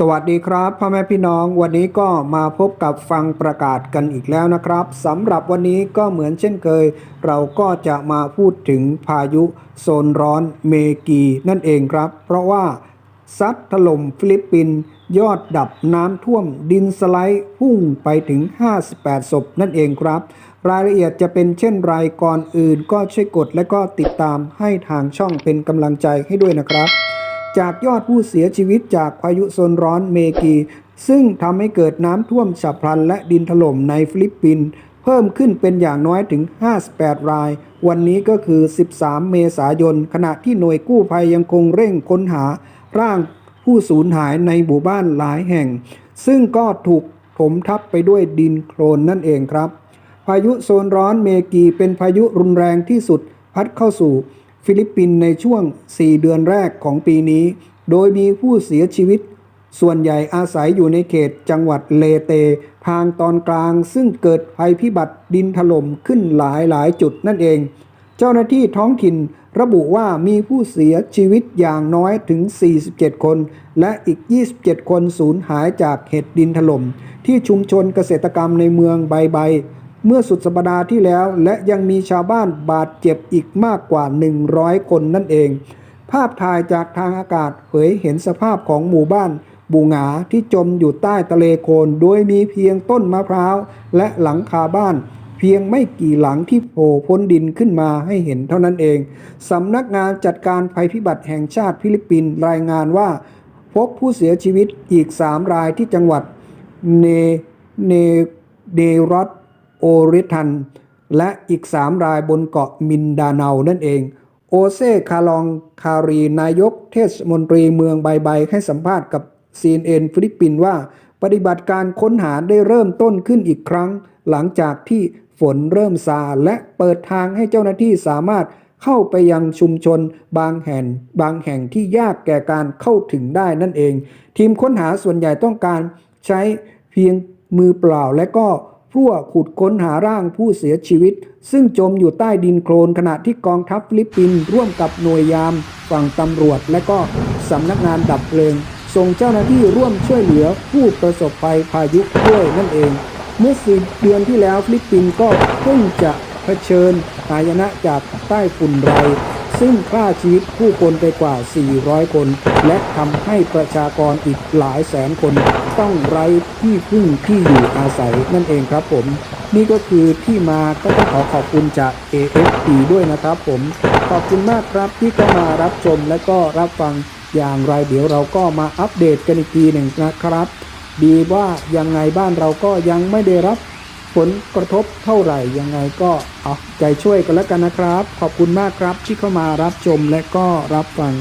สวัสดีครับพ่อแม่พี่น้องวันนี้ก็มาพบกับฟังประกาศกันอีกแล้วนะครับสำหรับวันนี้ก็เหมือนเช่นเคย เราก็จะมาพูดถึงพายุโซนร้อนเมกีนั่นเองครับ เพราะว่าซัดถล่มฟิลิปปินส์ยอดดับน้ำท่วมดินสไลด์พุ่งไปถึง 58 ศพนั่นเองครับ รายละเอียดจะเป็นเช่นไรก่อนอื่น ก็ช่วยกดและก็ติดตามให้ทางช่องเป็นกำลังใจให้ด้วยนะครับ จากยอดผู้เสียชีวิตจากพายุโซนร้อนเมกี ซึ่งทำให้เกิดน้ำท่วมฉับพลันและดินถล่มในฟิลิปปินส์เพิ่มขึ้นเป็นอย่างน้อยถึง 58 ราย วันนี้ก็คือ 13 เมษายน ขณะที่หน่วยกู้ภัยยังคงเร่งค้นหาร่างผู้สูญหายในหมู่บ้านหลายแห่ง ซึ่งก็ถูกถมทับไปด้วยดินโคลนนั่นเองครับ พายุโซนร้อนเมกีเป็นพายุรุนแรงที่สุดพัดเข้าสู่ ฟิลิปปินส์ในช่วง 4 เดือนแรกของปีนี้ โดยมีผู้เสียชีวิต ส่วนใหญ่อาศัยอยู่ในเขตจังหวัดเลเต ทางตอนกลางซึ่งเกิดภัยพิบัติดินถล่มขึ้นหลายหลายจุดนั่นเอง เจ้าหน้าที่ท้องถิ่นระบุว่ามีผู้เสียชีวิตอย่างน้อยถึง 47 คน และอีก 27 คนสูญหายจากเหตุดินถล่มที่ชุมชนเกษตรกรรมในเมืองใบใบ เมื่อสุดสัปดาห์ที่แล้ว และยังมีชาวบ้านบาดเจ็บอีกมากกว่า 100 คนนั่นเอง ภาพถ่ายจากทางอากาศเผยเห็นสภาพของหมู่บ้านบูงาที่จมอยู่ใต้ทะเลโคลนโดยมีเพียงต้นมะพร้าว และหลังคาบ้าน เพียงไม่กี่หลังที่โผล่พ้นดินขึ้นมาให้เห็นเท่านั้นเอง สำนักงานจัดการภัยพิบัติแห่งชาติฟิลิปปินส์รายงานว่า พบผู้เสียชีวิตอีก 3 รายที่จังหวัดเนเนเดรอต ริทัน และอีก3รายบนเกาะมินดาเนานั่นเอง โอเซคาลองคารีนายกเทศมนตรีเมืองไบไบให้สัมภาษณ์กับ CNN ฟิลิปปินส์ว่า ปฏิบัติการค้นหาได้เริ่มต้นขึ้นอีกครั้ง หลังจากที่ฝนเริ่มซาและเปิดทางให้เจ้าหน้าที่สามารถเข้าไปยังชุมชนบางแห่งบางแห่งที่ยากแก่การเข้าถึงได้นั่นเอง ทีมค้นหาส่วนใหญ่ต้องการใช้เพียงมือเปล่าและก็ พลั่วขุดค้นหาร่างผู้เสียชีวิต ซึ่งจมอยู่ใต้ดินโคลนขณะที่กองทัพฟิลิปปินส์ร่วมกับหน่วยยาม ฝั่งตำรวจ และก็สำนักงานดับเพลิง ส่งเจ้าหน้าที่ร่วมช่วยเหลือผู้ประสบภัยพายุด้วยนั่นเอง เมื่อสี่เดือนที่แล้วฟิลิปปินส์ก็เพิ่งจะเผชิญหายนะจากใต้ฝุ่นไร ซึ่งฆ่าชีวิตผู้คนไปกว่า 400 คน และทำให้ประชากรอีกหลายแสนคน ต้องไร้ที่พึ่งที่อยู่อาศัยนั่นเองครับผม นี่ก็คือที่มาก็ต้องขอขอบคุณจาก AFP ด้วยนะครับผม ขอบคุณมากครับที่เข้ามารับชมและก็รับฟังอย่างไรเดี๋ยวเราก็มาอัปเดตกันอีกทีหนึ่งนะครับ ดีว่ายังไงบ้านเราก็ยังไม่ได้รับ ผลกระทบเท่าไหร่ยังไงก็เอาใจช่วยกันแล้วกันนะครับ ขอบคุณมากครับที่เข้ามารับชมและก็รับฟัง